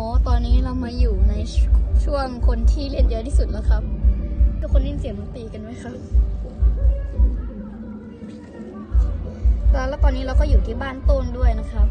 อ๋อ ตอนนี้เรามาอยู่ในช่วงคนที่เรียนเยอะที่สุดแล้วครับ ทุกคนได้ยินเสียงดนตรีกันไหมครับแล้วแล้วตอนนี้เราก็อยู่ที่บ้านต้นด้วยนะครับ